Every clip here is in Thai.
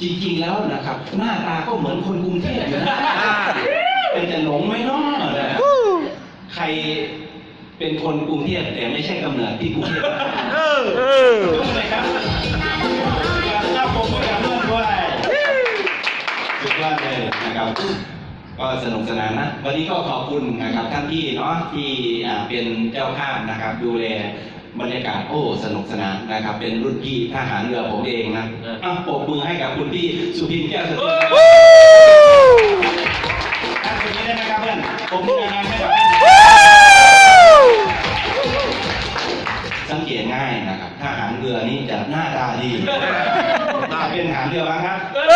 จริงๆแล้วนะครับ หน้าตาก็เหมือนคนกรุงเทพอยู่นะเป็นจะหลงไหมเนาะนะใครเป็นคนกรุงเทพแต่ไม่ใช่กำเนิดที่กรุงเทพเออรู้ไหมครับเจ้าผมก็กับเพื่อนด้วยสุดยอดเลยนะครับก็สนุกสนานนะ วันนี้ก็ขอบคุณนะครับท่านที่เนาะที่อ่าเป็นเจ้าภาพนะครับ ดูแล บรรยากาศโอ้สนุกสนานนะครับ เป็นรุ่นพี่ทหารเรือผมเองนะอะปรบมือให้กับคุณพี่สุพินแก้วสกุลท่านคนนี้ได้ไหมครับเพื่อนผมมืองานให้กับสังเกตง่ายนะครับทหารเรือนี่จะหน้าตาดีถ้าเป็นทหารเรือบ้างครับเอ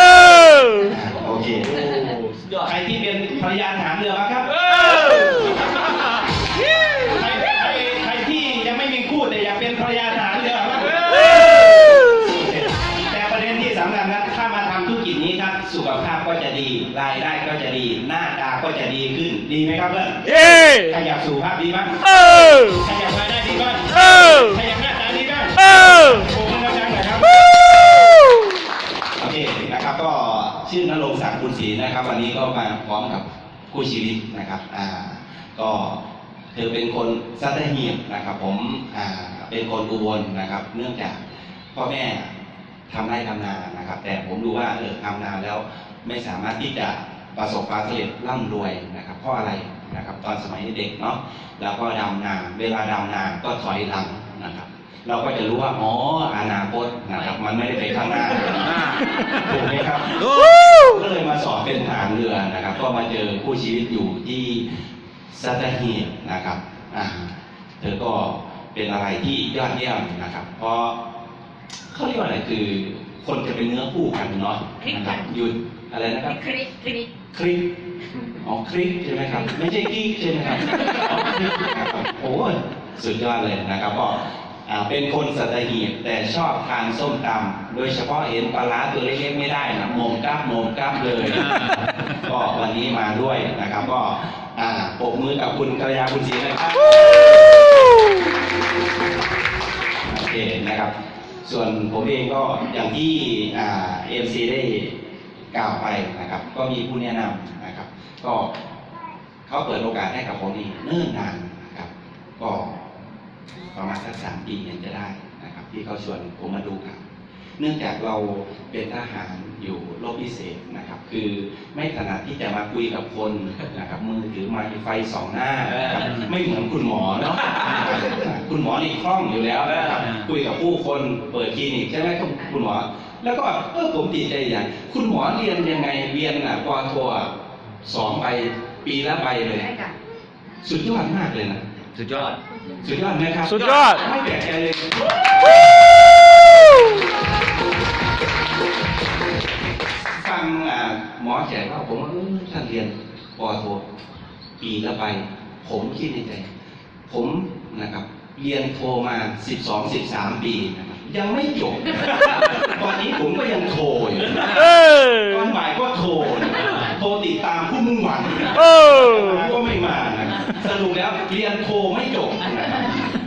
ออ่าโอเคสุดยอดใครที่เป็นภรรยาทหารเรือบ้างครับ ไหมครับเพื่อนเย้ใครอยากสุขภาพดีบ้างเออใครอยากรายได้ดีบ้างเออใครอยากหน้าตาดีบ้างเออโอ้มันดังๆหน่อยครับโอเคนะครับก็ชื่อนรงค์ศักดิ์บุญศรีนะครับ วันนี้ก็มาพร้อมกับคู่ชีวิตนะครับอ่าก็เธอเป็นคนสัตหีบนะครับ ผมอ่าเป็นคนอุบลนะครับ เนื่องจากพ่อแม่ทำไร่ทำนานะครับ แต่ผมดูว่าเออทำนาแล้วไม่สามารถที่จะ ประสบความสำเร็จร่ำรวยนะครับเพราะอะไรนะครับ ตอนสมัยเด็กเนาะแล้วก็ดำนาเวลาดำนาก็ถอยหลังนะครับ เราก็จะรู้ว่าอ๋ออนาคตนะครับ มันไม่ได้ไปข้างหน้าถูกไหมครับโอ้ก็เลยมาสอบเป็นทหารเรือนะครับ ก็มาเจอคู่ชีวิตอยู่ที่สัตหีบนะครับอ่าเธอก็เป็นอะไรที่ยอดเยี่ยมนะครับ เพราะเขาเรียกว่าอะไรคือคนจะเป็นเนื้อคู่กันเนาะนะครับหยุดอะไรนะครับคลิกคลิก คลิกอ๋อคลิกใช่ไหมครับ ไม่ใช่กิ๊กใช่ไหมครับอ๋อคลิกนะครับโอ้ยสุดยอดเลยนะครับก็อ่าเป็นคนสัตหีบแต่ชอบทานส้มตำโดยเฉพาะเห็นปลาร้าตัวเล็กๆไม่ได้นะโมงกล้ามโมงกล้ามเลย ก็วันนี้มาด้วยนะครับ ก็อ่าปรบมือกับคุณกัลยาคุณศรีนะครับโอเคนะครับ ส่วนผมเองก็อย่างที่อ่าเอ็มซีได้ กล่าวไปนะครับ ก็มีผู้แนะนำนะครับ ก็เขาเปิดโอกาสให้กับผมนี่เนิ่นนานนะครับ ก็ประมาณสักสามปียังจะได้นะครับ ที่เขาชวนผมมาดูครับ เนื่องจากเราเป็นทหารอยู่รบพิเศษนะครับ คือไม่ถนัดที่จะมาคุยกับคนนะครับ มือถือไมค์ไฟสองหน้านะครับไม่เหมือนคุณหมอเนาะคุณหมอนี่คล่องอยู่แล้วนะครับคุยกับผู้คนเปิดคลินิกใช่ไหมครับคุณหมอ แล้วก็เออผมดีใจอย่าง คุณหมอเรียนยังไงเรียนอะปอโทอะสองใบปีละใบเลยได้ค่ะสุดยอดมากเลยนะสุดยอด สุดยอดไหมครับ สุดยอด ไม่แปลกใจเลยฟังอ่าหมอแขกว่าผมว่าเออท่านเรียนปอโทปีละใบ ผมคิดในใจ ผมนะครับ เรียนโทมา 12 13 ปีนะครับ ยังไม่จบ ตอนนี้ผมก็ยังโทรอยู่เออตอนบ่ายก็โทรนะครับโทรติดตามผู้มุ่งหวังเออก็ไม่มานะครับสรุปแล้วเรียนโทไม่จบนะครับ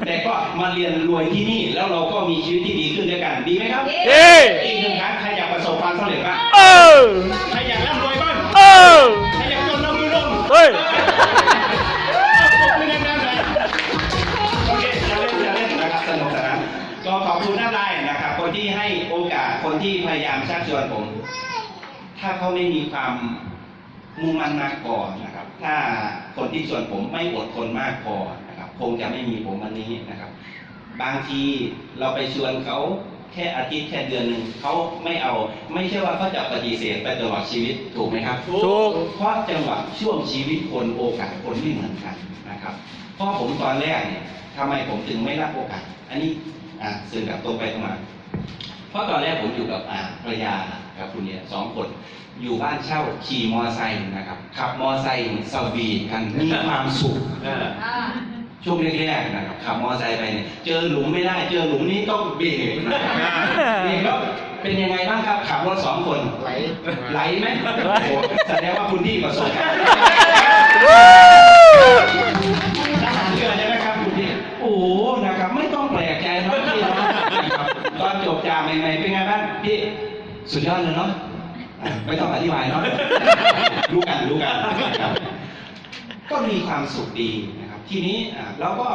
แต่ก็มาเรียนรวยที่นี่แล้วเราก็มีชีวิตที่ดีขึ้นด้วยกันดีไหมครับเย้อีกหนึ่งครั้งใครอยากประสบความสำเร็จบ้างเออใครอยากร่ำรวยบ้างเออใครอยากจนเรามือลงเฮ้ย ก็ขอบคุณท่านได้นะครับ คนที่ให้โอกาสคนที่พยายามชักชวนผม ถ้าเขาไม่มีความมุ่งมั่นมากพอนะครับ ถ้าคนที่ชวนผมไม่อดทนมากพอนะครับ คงจะไม่มีผมวันนี้นะครับ บางทีเราไปชวนเขาแค่อาทิตย์แค่เดือนหนึ่งเขาไม่เอาไม่ใช่ว่าเขาจะปฏิเสธไปตลอดชีวิตถูกไหมครับถูกเพราะจังหวะช่วงชีวิตคนโอกาสคนไม่เหมือนกันนะครับเพราะผมตอนแรกเนี่ยทำไมผมถึงไม่รับโอกาส อันนี้ อ่าสื่อแบบตรงไปตรงมาเพราะตอนแรกผมอยู่กับอ่าภรรยากับคุณเนี่ยสองคน อยู่บ้านเช่าขี่มอไซค์นะครับ ขับมอไซค์สวีทกันมีความสุขเอออ่าช่วงแรกๆนะครับขับมอไซค์ไปเนี่ยเจอหลุมไม่ได้เจอหลุมนี้ต้องเบรกนะครับเบรกแล้วเป็นยังไงบ้างครับ ขับรถสองคนไหลไหลไหมโอ้โหแสดงว่าคุณพี่ประสบการณ์ทหารเรือ ใช่ไหมครับคุณพี่โอ้โหนะครับไม่ต้องแปลกใจนะพี่นะนะครับตอนจบจาไหมใหม่ๆเป็นไงบ้างพี่สุดยอดเลยเนาะอะไม่ต้องอธิบายเนาะรู้กันรู้กันนะครับก็มีความสุขดีนะครับ ทีนี้อะเราก็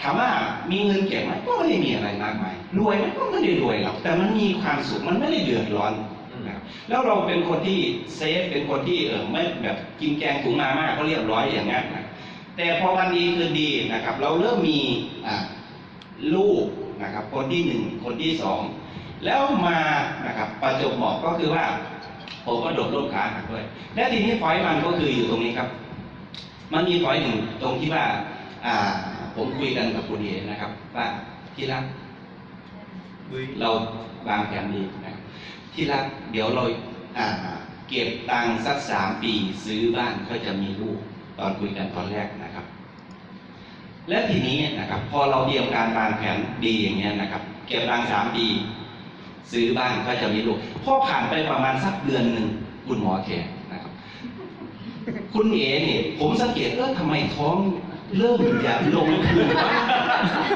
ถามว่ามีเงินเก็บไหมก็ไม่ได้มีอะไรมากมายรวยไหมก็ไม่ได้รวยหรอกแต่มันมีความสุขมันไม่ได้เดือดร้อนนะครับแล้วเราเป็นคนที่เซฟเป็นคนที่เออไม่แบบกินแกงถุงมาม่าก็เรียบร้อยอย่างนั้นนะแต่พอวันดีคืนดีนะครับ เราเริ่มมีอะลูกนะครับ คนที่หนึ่งคนที่สอง แล้วมานะครับประจบเหมาะก็คือว่า ผมก็โดดร่มขาหักด้วย และทีนี้พอยมันก็คืออยู่ตรงนี้ครับ มันมีพอยหนึ่งตรงที่ว่า อ่า ผมคุยกันกับคุณเอนะครับ ว่าที่รักเราวางแผนดีนะที่รักเดี๋ยวเราอ่าเก็บตังค์สักสามปีซื้อบ้านก็จะมีลูกตอนคุยกันตอนแรกนะครับ และทีนี้นะครับ พอเราเตรียมการวางแผนดีอย่างเงี้ยนะครับ เก็บตังค์สามปี ซื้อบ้านก็จะมีลูกพอผ่านไปประมาณสักเดือนหนึ่งคุณหมอแขกนะครับ คุณเอ๋เนี่ยผมสังเกตเออทำไมท้องเริ่มอยากลงพุงวะ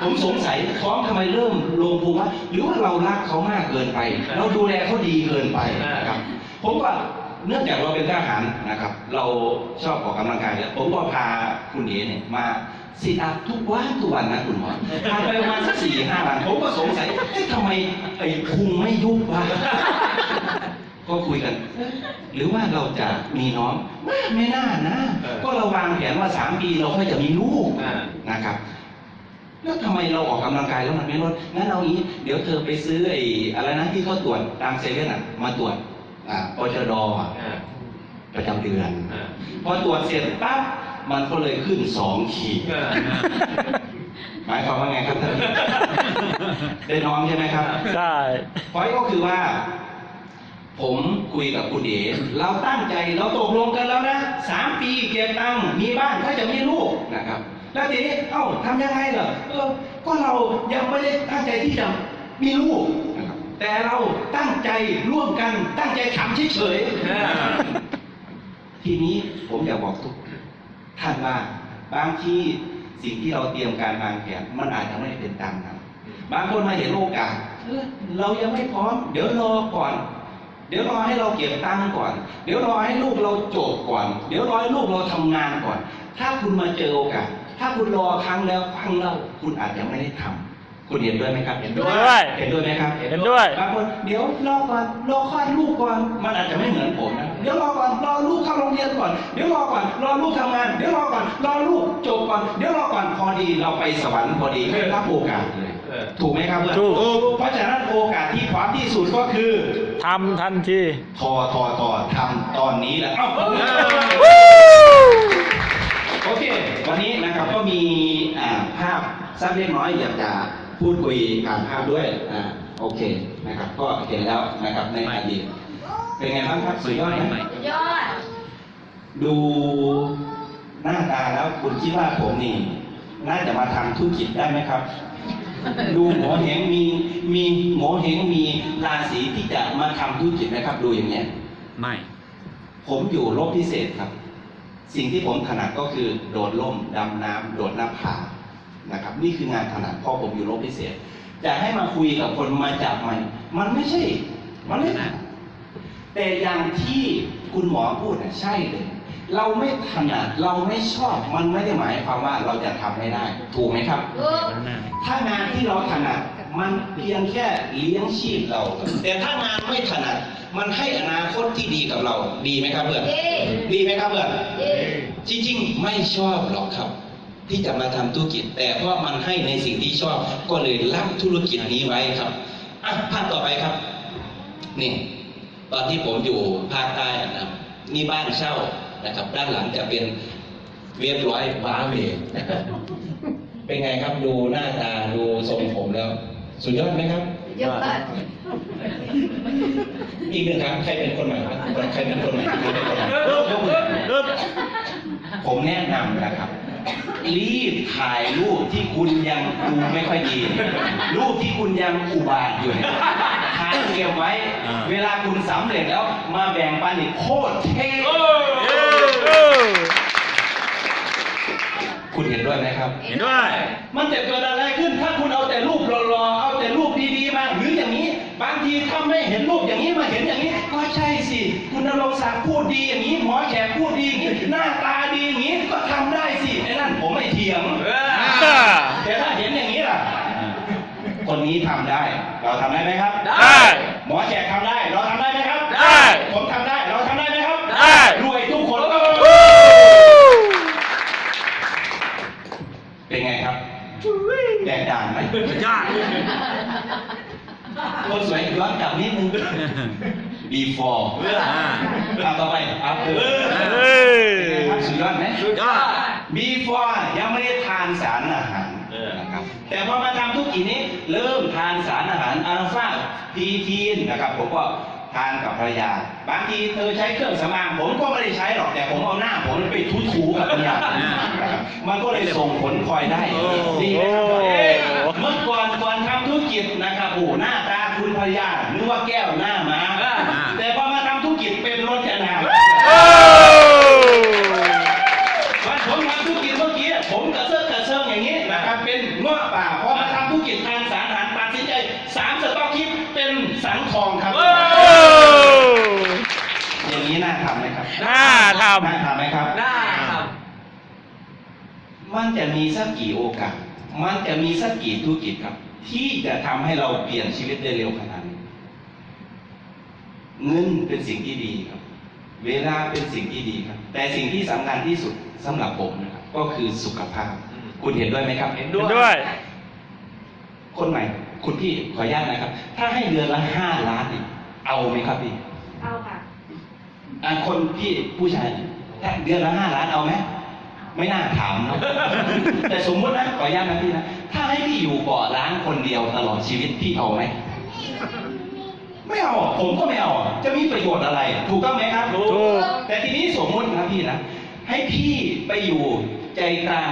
ผมสงสัยท้องทำไมเริ่มลงพุงวะหรือว่าเรารักเขามากเกินไป เราดูแลเขาดีเกินไปนะครับ ผมว่าเนื่องจากเราเป็นทหารนะครับ เราชอบออกกำลังกายแล้วผมก็พาคุณเอ๋เนี่ยมา สิอัพทุกวันทุกวันนะคุณหมอพาไปประมาณสักสี่ห้าวันผมก็สงสัยเอ๊ะทำไมไอ้พุงไม่ยุบวะก็คุยกันเอ๊ะหรือว่าเราจะมีน้องไม่ไม่น่านะเออก็เราวางแผนว่าสามปีเราก็จะมีลูกอ่านะครับแล้วทำไมเราออกกำลังกายแล้วมันไม่ลดงั้นเอางี้ เดี๋ยวเธอไปซื้อไอ้อะไรนะที่เขาตรวจตามเซเว่นอะ มาตรวจอ่าปชดอะอ่าประจำเดือนอ่าพอตรวจเสร็จปั๊บ มันก็เลยขึ้นสองขีดอ่าหมายความว่าไงครับท่านได้น้องใช่ไหมครับใช่พอยก็คือว่า ผมคุยกับคุณเอ๋เราตั้งใจเราตกลงกันแล้วนะสามปีเก็บตังค์มีบ้านก็จะมีลูกนะครับ แล้วทีนี้เอ้าทำยังไงเหรอเออก็เรายังไม่ได้ตั้งใจที่จะมีลูกนะครับ แต่เราตั้งใจร่วมกันตั้งใจทำเฉยอ่าๆทีนี้ผมอยากบอกทุก ท่านว่าบางทีสิ่งที่เราเตรียมการวางแผนมันอาจจะไม่ได้เป็นตามนั้นบางคนมาเห็นโอกาสเออเรายังไม่พร้อม เดี๋ยวรอก่อน เดี๋ยวรอให้เราเก็บตังค์ก่อน เดี๋ยวรอให้ลูกเราจบก่อน เดี๋ยวรอให้ลูกเราทำงานก่อน ถ้าคุณมาเจอโอกาส ถ้าคุณรอครั้งแล้วครั้งเล่าคุณอาจจะไม่ได้ทำ คุณเห็นด้วยไหมครับ เห็นด้วย เห็นด้วยไหมครับเห็นด้วยบางคนเดี๋ยวรอก่อนรอคลอดลูกก่อน มันอาจจะไม่เหมือนผมนะ เดี๋ยวรอก่อนรอลูกเข้าโรงเรียนก่อน เดี๋ยวรอก่อนรอลูกทำงาน เดี๋ยวรอก่อนรอลูกจบก่อน เดี๋ยวรอก่อนพอดีเราไปสวรรค์พอดีไม่รับโอกาสเลยเออถูกไหมครับเพื่อนถูกเพราะฉะนั้นโอกาสที่พร้อมที่สุดก็คือทำทันที ทอทอทอทำตอนนี้แหละเอ้าโอเค วันนี้นะครับก็มีอ่าภาพสักเล็กน้อยอยากจะ พูดคุยผ่านภาพด้วยอ่าโอเคนะครับ ก็เห็นแล้วนะครับในอดีตเป็นไงบ้างครับสุดยอดไหมยอด ดูหน้าตาแล้วคุณคิดว่าผมนี่ น่าจะมาทำธุรกิจได้ไหมครับ ดูหมอเหงมีมีหมอเหงมีราศีที่จะมาทำธุรกิจไหมครับ ดูอย่างเงี้ยไม่ ผมอยู่รบพิเศษครับ สิ่งที่ผมถนัดก็คือ โดดร่มดำน้ำโดดหน้าผา นะครับ นี่คืองานถนัดเพราะผมอยู่รบพิเศษจะให้มาคุยกับคนมาจับมันมันไม่ใช่ มันไม่ถนัดแต่อย่างที่คุณหมอพูดน่ะใช่เลย เราไม่ถนัดเราไม่ชอบมันไม่ได้หมายความว่าเราจะทำไม่ได้ ถูกไหมครับลูกถ้างานที่เราถนัดมันเพียงแค่เลี้ยงชีพเรา แต่ถ้างานไม่ถนัดมันให้อนาคตที่ดีกับเรา ดีไหมครับเพื่อนดีดีไหมครับเพื่อนดีจริงๆ ไม่ชอบหรอกครับ ที่จะมาทำธุรกิจ แต่เพราะมันให้ในสิ่งที่ชอบก็เลยรับธุรกิจนี้ไว้ครับอะภาพต่อไปครับนี่ตอนที่ผมอยู่ภาคใต้นะครับนี่บ้านเช่านะครับ ด้านหลังจะเป็นเรียบร้อยว้าเหวนะครับเป็นไงครับดูหน้าตาดูทรงผมแล้ว สุดยอดไหมครับยอดอีกหนึ่งครับ ใครเป็นคนใหม่ครับใครเป็นคนใหม่ใครเป็นคนใหม่เริ่มยกมือเริ่มผมแนะนำนะครับ รีบถ่ายรูปที่คุณยังดูไม่ค่อยดี รูปที่คุณยังอุบาทอยู่เนี่ยถ่ายเก็บไว้ อ่า เวลาคุณสำเร็จแล้วมาแบ่งปันอีกโคตรเท่เออคุณเห็นด้วยไหมครับ เห็นด้วย มันจะเกิดอะไรขึ้นถ้าคุณเอาแต่รูปรอๆ เอาแต่รูปดีๆ มาหรืออย่างนี้ บางทีถ้าไม่เห็นรูปอย่างนี้มาเห็นอย่างนี้ ก็ใช่สิ คุณนรงค์ศักดิ์พูดดีอย่างนี้ หมอแขกพูดดีอย่างนี้หน้าตาดีอย่างนี้ก็ทำได้สิไอ้นั่นผมไม่เถียงแต่ถ้าเห็นอย่างนี้ล่ะ คนนี้ทำได้ เราทำได้ไหมครับ ได้ หมอแขกทำได้ เราทำได้ไหมครับ ได้ ผมทำได้ เราทำได้ไหมครับ ได้ รวยทุกคนก็เป็นไงครับแตกต่างไหม ยอด คนสวยย้อนกลับนิดนึง before เอาต่อไป after เฮ้ย เป็นไงครับสุดยอดไหม ยอด before ยังไม่ได้ทานสารอาหารเออนะครับแต่พอมาทำธุรกิจนี้เริ่มทานสารอาหารอัลฟาพีทีนนะครับผมก็ทานกับภรรยา บางทีเธอใช้เครื่องสำอางผมก็ไม่ได้ใช้หรอกแต่ผมเอาหน้าผมไปทูๆกับภรรยานะครับมันก็เลยส่งผลพลอยได้โอ้ดีนะครับโอ้ เมื่อก่อนก่อนทำธุรกิจนะครับโอ้หน้าตาคุณภรรยานึกว่าแก้วหน้ามา เป็นรถจนาโอ้วันผมทำธุรกิจเมื่อกี้ผมกระเซิร์กระเซิงอย่างนี้นะครับเป็นเงาะป่าพอมาทำธุรกิจทางสารอาหารตัดสินใจสามสต็อกคิดเป็นสังทองครับโอ้อย่างนี้น่าทำไหมครับน่าทน่าทำไหมครับำได้ครับมันจะมีสักกี่โอกาสมันจะมีสักกี่ธุรกิจครับ ที่จะทำให้เราเปลี่ยนชีวิตได้เร็วขนาดนี้ เงินเป็นสิ่งที่ดีครับ เวลาเป็นสิ่งที่ดีครับ แต่สิ่งที่สำคัญที่สุดสำหรับผมนะครับ ก็คือสุขภาพอืมคุณเห็นด้วยไหมครับ เห็นด้วย คนใหม่ คุณพี่ขออนุญาตนะครับ ถ้าให้เดือนละห้าล้านเนี่ยเอาไหมครับพี่ เอาค่ะอ่าคนพี่ผู้ชายเนี่ยถ้าเดือนละห้าล้านเอาไหมไม่น่าถามเนาะแต่สมมตินะขออนุญาตนะพี่นะถ้าให้พี่อยู่เกาะล้างคนเดียวตลอดชีวิตพี่เอาไหมไม่เอาอะ ผมก็ไม่เอาอะจะมีประโยชน์อะไร ถูกต้องไหมครับถูก แต่ทีนี้สมมตินะพี่นะ ให้พี่ไปอยู่ใจกลาง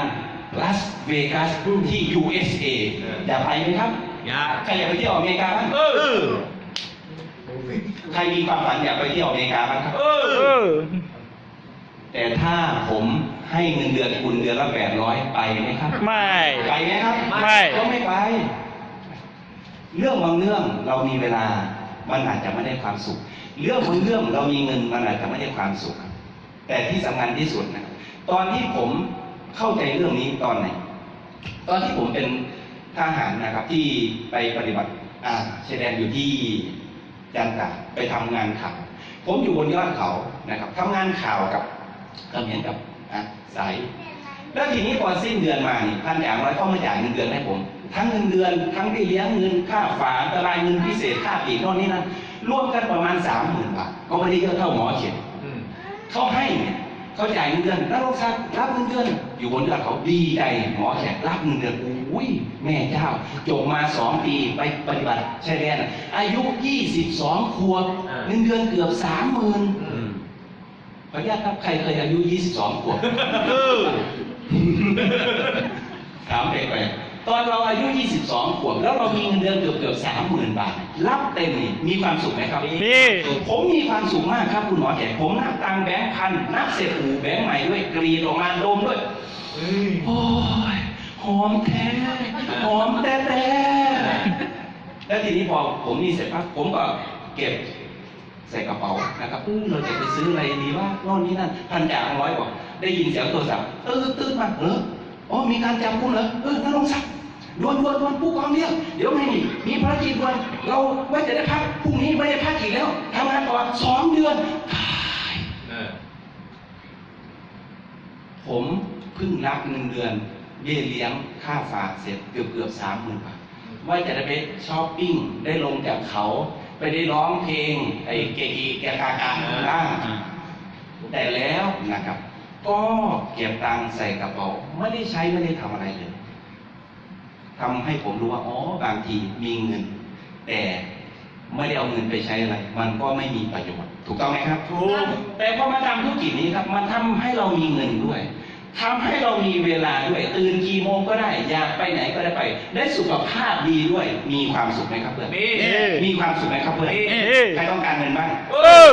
ลาสเวกัสที่ USA เอออยากไปไหมครับ อยาก ใครอยากไปเที่ยวอเมริกาบ้างเออ ใครมีความฝันอยากไปเที่ยวอเมริกาบ้างครับ เออ แต่ถ้าผมให้เงินเดือนคุณเดือนละแปดร้อยไปไหมครับ ไม่ ไปไหมครับ ไม่ ก็ไม่ไป เรื่องบางเรื่องเรามีเวลา มันอาจจะไม่ได้ความสุข เรื่องบางเรื่องเรามีเงินมันอาจจะไม่ได้ความสุข แต่ที่สำคัญที่สุดนะตอนที่ผมเข้าใจเรื่องนี้ตอนไหน ตอนที่ผมเป็นทหารนะครับที่ไปปฏิบัติอ่าชายแดนอยู่ที่จันทาไปทำงานข่าวผมอยู่บนยอดเขานะครับทำงานข่าวกับเขมรกับอะสายแล้วทีนี้พอสิ้นเดือนมานี่พันอย่างร้อยเข้ามาจ่ายเงินเดือนให้ผม ทั้งเงินเดือนทั้งที่เลี้ยงเงินค่าฝาอันตรายเงินพิเศษค่าปีกโน่นนี่นั่นรวมกันประมาณสามหมื่นบาทก็ไม่ได้เยอะเท่าหมอเขียนอืมเขาให้เนี่ยเขาจ่ายเงินเดือนแล้วเราซักรับเงินเดือนอยู่บนยอดเขาดีใจหมอแขกรับเงินเดือนอุ้ยแม่เจ้าจบมาสองปีไปปฏิบัติชายแดนอายุยี่สิบสองขวบเงินเดือนเกือบสามหมื่นอืมขออนุญาตครับใครเคยอายุยี่สิบสองขวบเออถามแปลกๆ ตอนเราอายุ 22 ขวบแล้วเรามีเงินเดือนเกือบเกือบสามหมื่นบาท รับเต็มนี่มีความสุขไหมครับมีผมมีความสุขมากครับคุณหมอแขกผมนับตังค์แบงค์พันนับเศษหูแบงค์ใหม่ด้วยกรีดออกมาดมด้วยโอ้ยหอมแท้หอมแต่แต่แล้วทีนี้พอผมนี่เสร็จปั๊บผมก็เก็บใส่กระเป๋านะครับอืมเราจะไปซื้ออะไรดีว่าโน่นนี่นั่นพันจ่างร้อยบอกได้ยินเสียงโทรศัพท์ตื้อตื้อมาเอออ๋อมีการจับกุมเหรอเออนรงศัก ดิ์ด่วนด่วนด่วนผู้กองเรียกเดี๋ยวไงนี่มีภารกิจด่วนเราไว้จะได้พักพรุ่งนี้ไม่ได้พักอีกแล้วทำงานต่อสองเดือนตายเออผมเพิ่งรับเงินเดือนเบี้ยเลี้ยงค่าฝากเสร็จเกือบเกือบสามหมื่นบาทว่าจะได้ไปช้อปปิ้งได้ลงจากเขา ไปได้ร้องเพลงไอ้เกกีแกกากาบ้างแต่แล้วนะครับ ก็เก็บตังค์ใส่กระเป๋าไม่ได้ใช้ไม่ได้ทำอะไรเลย ทำให้ผมรู้ว่าอ๋อบางทีมีเงิน แต่ไม่ได้เอาเงินไปใช้อะไร มันก็ไม่มีประโยชน์ ถูกต้องไหมครับถูกแต่พอมาทำธุรกิจนี้ครับ มันทำให้เรามีเงินด้วยทำให้เรามีเวลาด้วยตื่นกี่โมงก็ได้อยากไปไหนก็ได้ไป ได้สุขภาพดีด้วย มีความสุขไหมครับเพื่อนมีมีความสุขไหมครับเพื่อนมีใครต้องการเงินบ้างเออ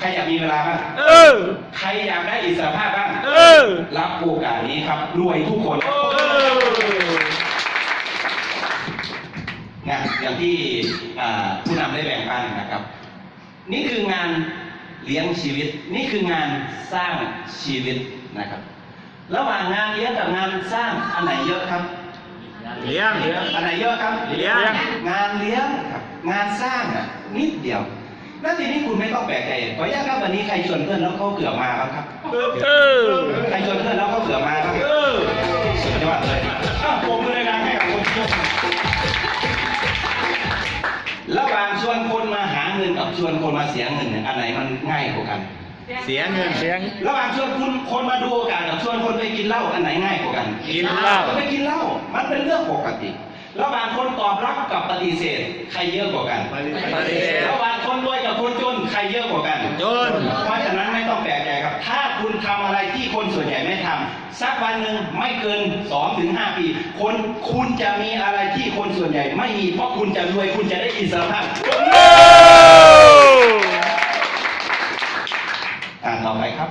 ใครอยากมีเวลาบ้างเออใครอยากได้อิสรภาพบ้างเออรับโอกาสนี้ครับรวยทุกคนเออ นะอย่างที่อ่าผู้นำได้แบ่งปันนะครับ นี่คืองานเลี้ยงชีวิต นี่คืองานสร้างชีวิตนะครับ ระหว่างงานเลี้ยงกับงานสร้างอันไหนเยอะครับเลี้ยงอันไหนเยอะครับเลี้ยงงานเลี้ยงครับงานสร้างอะนิดเดียวแล้วทีนี้คุณไม่ต้องแปลกใจขออนุญาตครับวันนี้ใครชวนเพื่อนแล้วเขาเกือบมาครับครับเออใครชวนเพื่อนแล้วเขาเกือบมาครับสุดยอดเลยอ้าวผมเลยนะ ชวนคนมาเสียเงินเนี่ยอันไหนมันง่ายกว่ากัน เสียเงินเสียง ระหว่างชวนคุณคนมาดูโอกาสกับชวนคนไปกินเหล้าอันไหนง่ายกว่ากันกินเหล้า ไปกินเหล้ามันเป็นเรื่องปกติ ระหว่างคนตอบรับกับปฏิเสธ ใครเยอะกว่ากัน ปฏิเสธ ระหว่างคนรวยกับคนจนใครเยอะกว่ากัน จน เพราะฉะนั้นไม่ต้องแปลกใจครับ ถ้าคุณทำอะไรที่คนส่วนใหญ่ไม่ทำสักวันหนึ่งไม่เกิน2ถึง5ปี คนคุณจะมีอะไรที่คนส่วนใหญ่ ไม่มีเพราะคุณจะรวยคุณจะได้อิสรภาพโอ้อ่านต่อไปครับ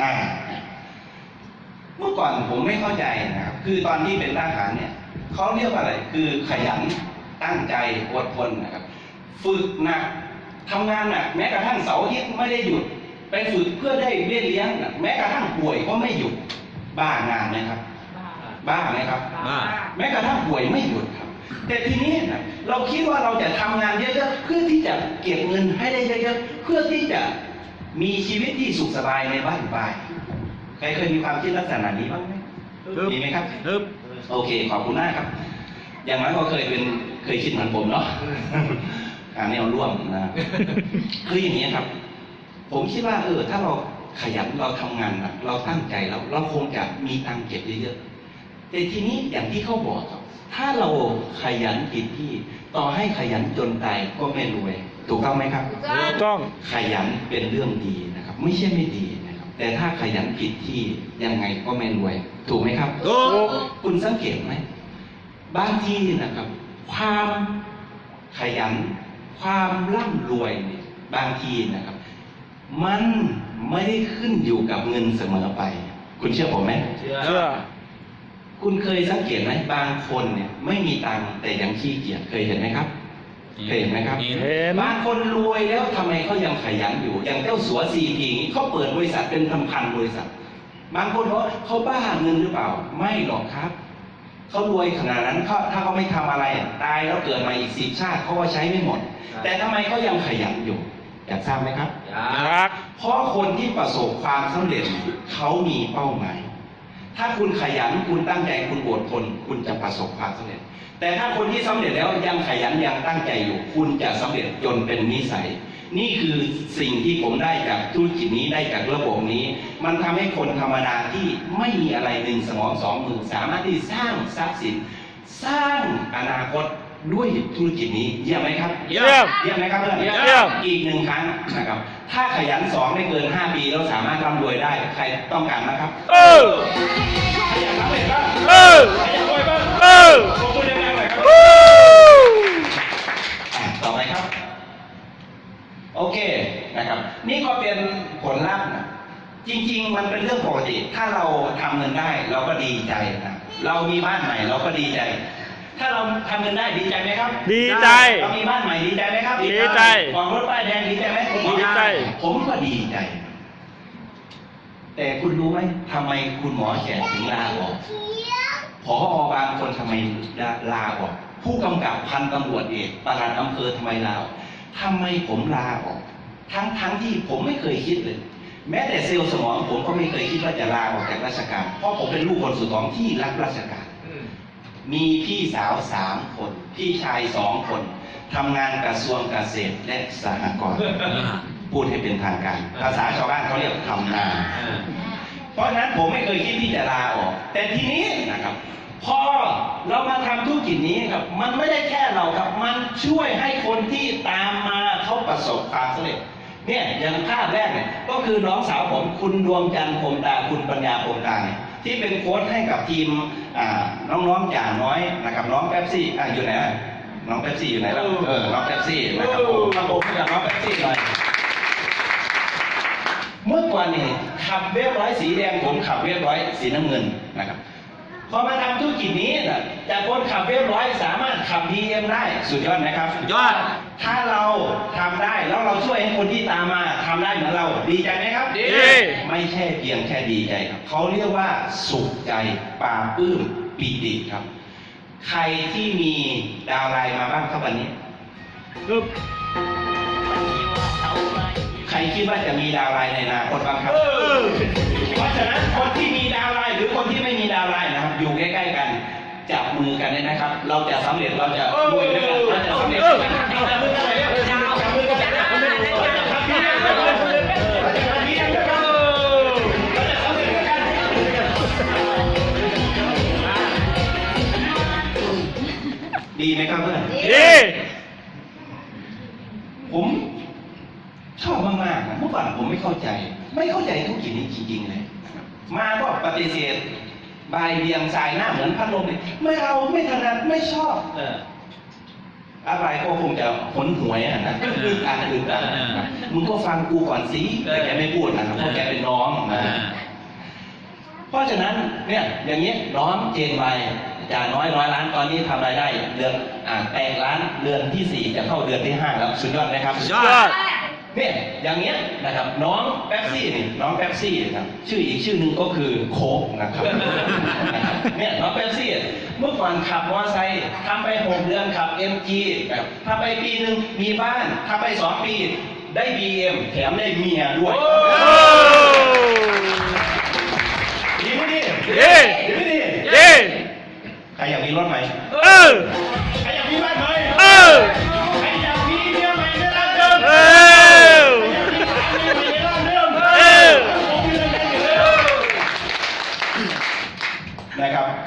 อ่าเมื่อก่อนผมไม่เข้าใจนะครับคือตอนที่เป็นทหารเนี่ยเขาเรียกว่าอะไร คือขยันตั้งใจอดทนนะครับ ฝึกหนักทำงานหนักแม้กระทั่งเสาร์อาทิตย์ไม่ได้หยุด ไปฝึกเพื่อได้เบี้ยเลี้ยงน่ะแม้กระทั่งป่วยก็ไม่หยุดบ้างานไหมครับ บ้าไหมครับมาแม้กระทั่งป่วยไม่หยุดครับ แต่ทีนี้นะเราคิดว่าเราจะทำงานเยอะๆเพื่อที่จะเก็บเงินให้ได้เยอะๆเพื่อที่จะมีชีวิตที่สุขสบายในบ้านปลายใครเคยมีความคิดลักษณะนี้บ้างไหมมีไหมครับฮึบโอเคขอบคุณมากครับ อย่างน้อยก็เคยเป็นเคยคิดเหมือนผมเนาะอ่าแนวร่วมนะคืออย่างนี้ครับ ผมคิดว่าเออถ้าเราขยันเราทำงานหนักเราตั้งใจเราเราคงจะมีตังค์เก็บเยอะๆแต่ทีนี้อย่างที่เขาบอกครับ ถ้าเราขยันผิดที่ ต่อให้ขยันจนตายก็ไม่รวย ถูกต้องไหมครับถูกต้องขยันเป็นเรื่องดีนะครับ ไม่ใช่ไม่ดีนะครับ แต่ถ้าขยันผิดที่ยังไงก็ไม่รวย ถูกไหมครับถูกคุณสังเกตไหมบางทีนะครับ ความขยัน ความร่ำรวยเนี่ยบางทีนะครับ มันไม่ได้ขึ้นอยู่กับเงินเสมอไป คุณเชื่อผมไหมเชื่อ คุณเคยสังเกตไหมบางคนเนี่ยไม่มีตังค์แต่ยังขี้เกียจเคยเห็นไหมครับเคยเห็นไหมครับเห็นบางคนรวยแล้วทำไมเขายังขยันอยู่ อย่างเจ้าสัวซีพีนี้เขาเปิดบริษัทเป็นพันพันๆบริษัท บางคนเขาเขาบ้าเงินหรือเปล่า ไม่หรอกครับเขารวยขนาดนั้นเขาถ้าเขาไม่ทำอะไรอะตายแล้วเกิดมาอีกสิบชาติเขาก็ใช้ไม่หมด แต่ทำไมเขายังขยันอยู่อยากทราบไหมครับรักเพราะคนที่ประสบความสำเร็จเขามีเป้าหมาย ถ้าคุณขยันคุณตั้งใจคุณอดทนคุณจะประสบความสำเร็จ แต่ถ้าคนที่สำเร็จแล้วยังขยันยังตั้งใจอยู่ คุณจะสำเร็จจนเป็นนิสัย นี่คือสิ่งที่ผมได้จากธุรกิจนี้ได้จากระบบนี้ มันทำให้คนธรรมดาที่ไม่มีอะไรหนึ่งสมองสองมือสามารถที่สร้างทรัพย์สิน สร้างอนาคต ด้วยธุรกิจนี้เยี่ยมไหมครับเยี่ยมเยี่ยมไหมครับเพื่อนเยี่ยมอีกหนึ่งครั้งนะครับ ถ้าขยันสองไม่เกิน 5 ปีเราสามารถร่ำรวยได้ใครต้องการนะครับ เออใครอยากร่ำรวยบ้างเออใครอยากรวยบ้างเออขอบคุณดังๆหน่อยครับวู้อะต่อไปครับ โอเคนะครับ นี่ก็เป็นผลลัพธ์นะจริง ๆ มันเป็นเรื่องปกติ ถ้าเราทำเงินได้เราก็ดีใจนะเรามีบ้านใหม่เราก็ดีใจ ถ้าเราทำเงินได้ดีใจไหมครับดีใจ เรามีบ้านใหม่ดีใจไหมครับดีใจออกรถป้ายแดงดีใจไหมคุณหมอดีใจ ผมก็ดีใจ แต่คุณรู้ไหมทำไมคุณหมอแขกถึงลาออกพอบางคนทำไมลาออก ผู้กำกับพันตำรวจเอกประหลัดอำเภอทำไมลาออกทำไมผมลาออก ทั้งทั้งที่ผมไม่เคยคิดเลย แม้แต่เซลล์สมองผมก็ไม่เคยคิดว่าจะลาออกจากราชการ เพราะผมเป็นลูกคนสุดท้องที่รักราชการ มีพี่สาวสามคน พี่ชายสองคนทำงานกระทรวงเกษตรและสหกรณ์พูดให้เป็นทางการ ภาษาชาวบ้านเขาเรียกทำนา เพราะฉะนั้นผมไม่เคยคิดที่จะลาออก แต่ทีนี้นะครับพอเรามาทำธุรกิจนี้ครับ มันไม่ได้แค่เราครับ มันช่วยให้คนที่ตามมาเขาประสบความสำเร็จเนี่ยอย่างภาพแรกเนี่ยก็คือน้องสาวผมคุณดวงจันทร์พรหมตาคุณปัญญาพรหมตาเนี่ย ที่เป็นโค้ชให้กับทีมอ่าน้องๆจ่าน้อยนะครับน้องแป๊บซี่อะอยู่ไหนอะน้องแป๊บซี่อยู่ไหนล่ะเออน้องแป๊บซี่นะครับผมมาผมกับน้องแป๊บซี่หน่อยเมื่อก่อนนี่ขับเวฟร้อยสีแดงผมขับเวฟร้อยสีน้ำเงินนะครับพพอมาทำธุรกิจนี้น่ะจากคนขับเรียบร้อยสามารถขับ BM ได้สุดยอดไหมครับ ยอด ถ้าเราทำได้แล้วเราช่วยให้คนที่ตามมาทำได้เหมือนเรา ดีใจไหมครับ ดี ไม่ใช่เพียงแค่ดีใจครับเขาเรียกว่าสุขใจปลาปลื้มปีติครับ ใครที่มีดาวไลน์มาบ้างครับวันนี้ปึ๊บใครคิดว่าจะมีดาวไลน์ในอนาคตบ้างครับเออเพราะฉะนั้นคนที่มีดาวไลน์หรือคนที่ไม่มีดาวไลน์นะครับ อยู่ใกล้ๆกัน จับมือกันเลยนะครับ เราจะสำเร็จเราจะรวยด้วยกันเราจะสำเร็จด้วยกันจับมือกันเลยจับมือกันเลยเราจะทำดีด้วยกันเราจะทำดีด้วยกันเราจะสำเร็จด้วยกันดีไหมครับเพื่อน ดี ผมชอบมากๆนะเมื่อก่อนผมไม่เข้าใจ ไม่เข้าใจธุรกิจนี้จริงๆเลยนะครับมาก็ปฏิเสธ บายเบียงสายหน้าเหมือนพัดลมเลยไม่เอาไม่ถนัดไม่ชอบ เอออะไรก็คงจะขนหวยอะนะอึดอัดอึดอัดนะมึงก็ฟังกูก่อนสิแต่แกไม่พูดนะครับเพราะแกเป็นน้องนะเพราะฉะนั้นเนี่ยอย่างนี้น้องเจนไวจากน้อยร้อยล้านตอนนี้ทำรายได้เดือนอ่าแปดล้านเดือนที่สี่จะเข้าเดือนที่ห้าแล้วสุดยอดไหมครับสุดยอด เนี่ยอย่างเงี้ยนะครับน้องแป๊บซี่นี่น้องแป๊บซี่นะครับชื่ออีกชื่อหนึ่งก็คือโค้กนะครับนะครับเนี่ยน้องแป๊บซี่เมื่อก่อนขับมอเตอร์ไซค์ทำไปหกเดือนขับ MG แบบทำไปปีหนึ่งมีบ้านทำไปสองปีได้ BM แถมได้เมียด้วยโอ้ดีไหมดีดีดีไหมดีดีใครอยากมีรถไหมเออใครอยากมีบ้านไหมเออ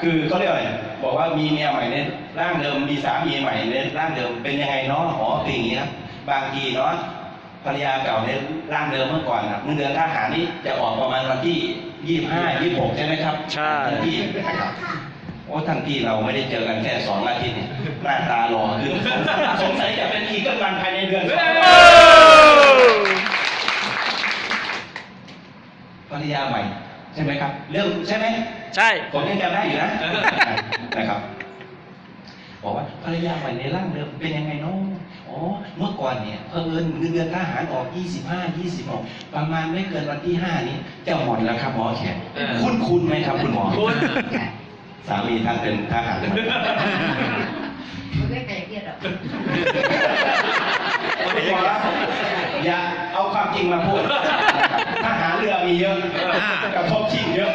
ครับคือเขาเรียกอะไรบอกว่ามีเมียใหม่ในร่างเดิมมีสามีใหม่ในร่างเดิมเป็นยังไงเนาะอ๋อคืออย่างนี้ครับบางทีเนาะภรรยาเก่าในร่างเดิมเมื่อก่อนนะเงินเดือนทหารนี่จะออกประมาณวันที่ยี่ห้ายี่หกใช่ไหมครับใช่ท่านพี่นะครับโอ้ท่านพี่เราไม่ได้เจอกันแค่สองอาทิตย์นี่หน้าตาหล่อขึ้นสงสัยจะเป็นอีกกันวันภายในเดือนสองโอ้ภรรยาใหม่ใช่ไหมครับ เรื่องใช่ไหม ใช่ ผมยังจำได้อยู่นะนะครับบอกว่าภรรยาใหม่ในร่างเดิมเป็นยังไงเนาะอ๋อ เมื่อก่อนเนี่ยเพิ่นเงินเดือนทหารออก 25 26ประมาณไม่เกินวันที่ 5 นี้จะหมดแล้วครับหมอแขกเออคุ้นคุ้นๆไหมครับคุณหมอคุ้นสามีท่านเป็นทหารไม่เคยเครียดหรอกคุณหมออย่าเอาความจริงมาพูดทหารเรือมีเยอะกับทบชิงเยอะ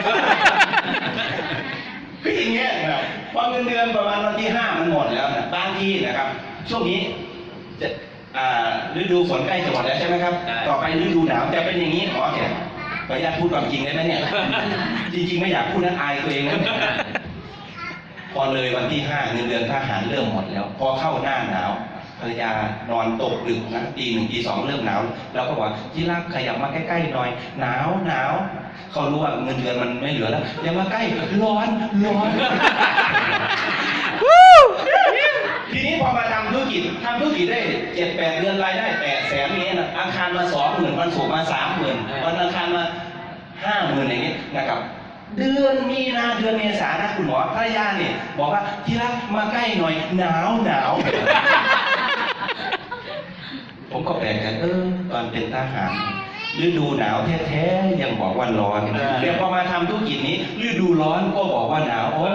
คืออย่างเงี้ยนะครับพอเงินเดือนประมาณวันที่ห้ามันหมดแล้วนะบางที่นะครับ ช่วงนี้จะอ่าฤดูฝนใกล้จะหมดแล้วใช่ไหมครับใช่ต่อไปฤดูหนาวจะเป็นอย่างนี้หมอแขกขออนุญาตพูดความจริงได้ไหมเนี่ย จริง ๆ ไม่อยากพูดนะอายตัวเองนะเนี่ยพอเลยวันที่ห้าเงินเดือนทหารเริ่มหมดแล้ว พอเข้าหน้าหนาวภรรยานอนตกดึกนะตีหนึ่งตีสองเริ่มหนาวเราก็บอกที่รักขยับมาใกล้ๆหน่อย หนาวหนาว เขารู้ว่าเงินเดือนมันไม่เหลือแล้วอย่ามาใกล้ร้อนร้อน ทีนี้พอมาทำธุรกิจทำธุรกิจได้เจ็ดแปดเดือนรายได้แปดแสนนี้นะอังคารมาสองหมื่นวันศุกร์มาสามหมื่นวันอังคารมาห้าหมื่นอย่างนี้นะครับเดือนมีนาเดือนเมษานะคุณหมอภรรยาเนี่ย บอกว่าที่รักมาใกล้หน่อยหนาวหนาวผมก็แปลกใจเออตอนเป็นทหาร ฤดูหนาวแท้ๆยังบอกว่าร้อนเออเดี๋ยวพอมาทำธุรกิจนี้ฤดูร้อนก็บอกว่าหนาวโอ้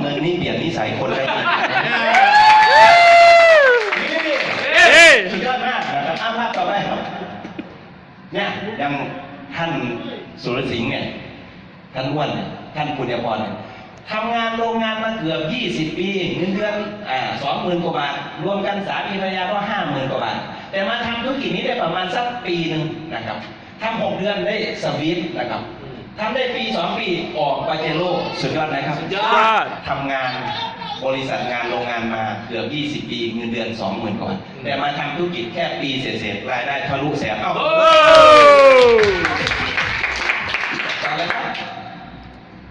เงินนี่เปลี่ยนนิสัยคนได้จริงเอ้ยสุดยอดมากนะครับอ้าภาพต่อไปครับเนี่ยอย่างท่านสุรสิงห์เนี่ยท่านอ้วนเนี่ยท่านปุญญพรเนี่ยทำงานโรงงานมาเกือบ 20 ปีเงินเดือนอ่าสองหมื่นกว่าบาท รวมกันสามีภรรยาก็ห้าหมื่นกว่าบาท แต่มาทำธุรกิจนี้ได้ประมาณสักปีหนึ่งนะครับ ทำหกเดือนได้สวิตนะครับทำได้ปีสองปีออกปาเจโร่สุดยอดนะครับสุดยอด ทำงานบริษัทงานโรงงานมาเกือบ20 ปีเงินเดือน20,000กว่าบาทแต่มาทำธุรกิจแค่ปีเศษๆรายได้ทะลุแสนเอ้าโอ้ต่อเลยครับ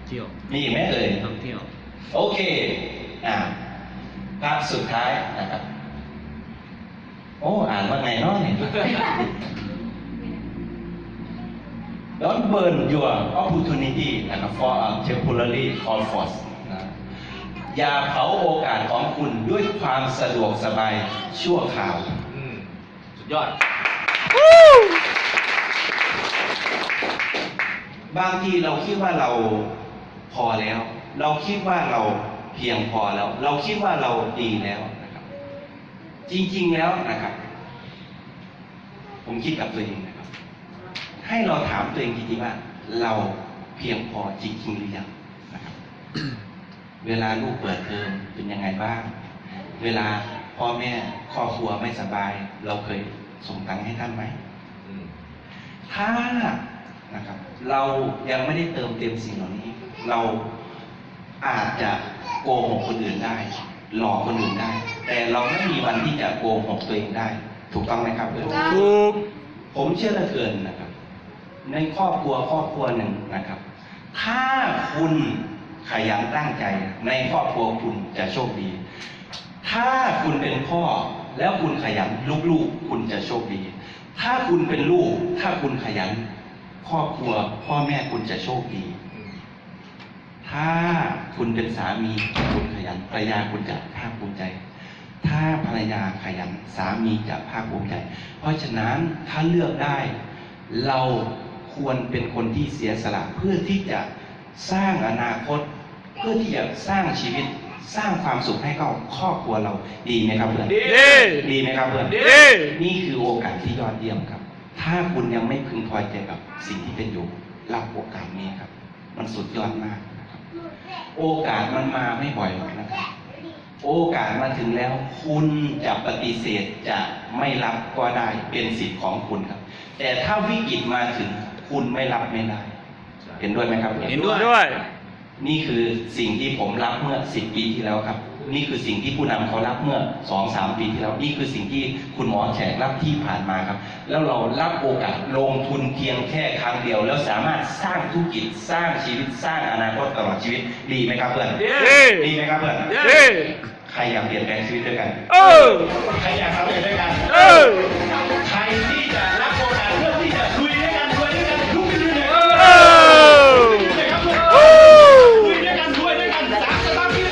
เที่ยวมีอีกไหมเอ่ยท่องเที่ยว โอเคอ่าภาพสุดท้ายนะครับ โอ้ อ่านว่าไงเนาะเนี่ย Don't burn your opportunity นะครับ for a temporary comfort นะอย่าเผาโอกาสของคุณด้วยความสะดวกสบายชั่วคราว อืมสุดยอด บางทีเราคิดว่าเราพอแล้ว เราคิดว่าเราเพียงพอแล้ว เราคิดว่าเราดีแล้วนะครับ จริงๆแล้วนะครับ ผมคิดกับตัวเองนะครับ ให้เราถามตัวเองจริงๆว่า เราเพียงพอจริงๆหรือยังนะครับ เวลาลูกเปิดเทอมเป็นยังไงบ้าง เวลาพ่อแม่ครอบครัวไม่สบาย เราเคยส่งตังค์ให้ท่านไหมอืมถ้านะครับ เรายังไม่ได้เติมเต็มสิ่งเหล่านี้ เราอาจจะโกหกคนอื่นได้ หลอกคนอื่นได้ แต่เราไม่มีวันที่จะโกหกตัวเองได้ ถูกต้องไหมครับเพื่อนถูกผมเชื่อเหลือเกินนะครับ ในครอบครัวครอบครัวหนึ่งนะครับ ถ้าคุณขยันตั้งใจในครอบครัวคุณจะโชคดี ถ้าคุณเป็นพ่อแล้วคุณขยันลูกๆ คุณจะโชคดี ถ้าคุณเป็นลูก ถ้าคุณขยัน ครอบครัว พ่อแม่คุณจะโชคดี ถ้าคุณเป็นสามีคุณขยันภรรยาคุณจะภาคภูมิใจ ถ้าภรรยาขยันสามีจะภาคภูมิใจ เพราะฉะนั้นถ้าเลือกได้ เรา ควรเป็นคนที่เสียสละเพื่อที่จะสร้างอนาคต เพื่อที่จะสร้างชีวิตสร้างความสุขให้กับครอบครัวเราดีไหมครับเพื่อนดีดีไหมครับเพื่อนดีนี่คือโอกาสที่ยอดเยี่ยมครับ ถ้าคุณยังไม่พึงพอใจกับสิ่งที่เป็นอยู่รับโอกาสนี้ครับ มันสุดยอดมากนะครับ โอกาสมันมาไม่บ่อยหรอกนะครับโอกาสมาถึงแล้ว คุณจะปฏิเสธจะไม่รับก็ได้เป็นสิทธิ์ของคุณครับ แต่ถ้าวิกฤตมาถึง คุณไม่รับไม่ได้ เห็นด้วยไหมครับ เห็นด้วย นี่คือสิ่งที่ผมรับเมื่อสิบปีที่แล้วครับ นี่คือสิ่งที่ผู้นำเขารับเมื่อสองสามปีที่แล้ว นี่คือสิ่งที่คุณหมอแขกรับที่ผ่านมาครับ แล้วเรารับโอกาสลงทุนเพียงแค่ครั้งเดียว แล้วสามารถสร้างธุรกิจสร้างชีวิตสร้างอนาคตตลอดชีวิตดีไหมครับเพื่อนดีดีไหมครับเพื่อนดีใครอยากเปลี่ยนแปลงชีวิตด้วยกัน เออ ใครอยากทำเปลี่ยนด้วยกัน เออ ใครที่จะ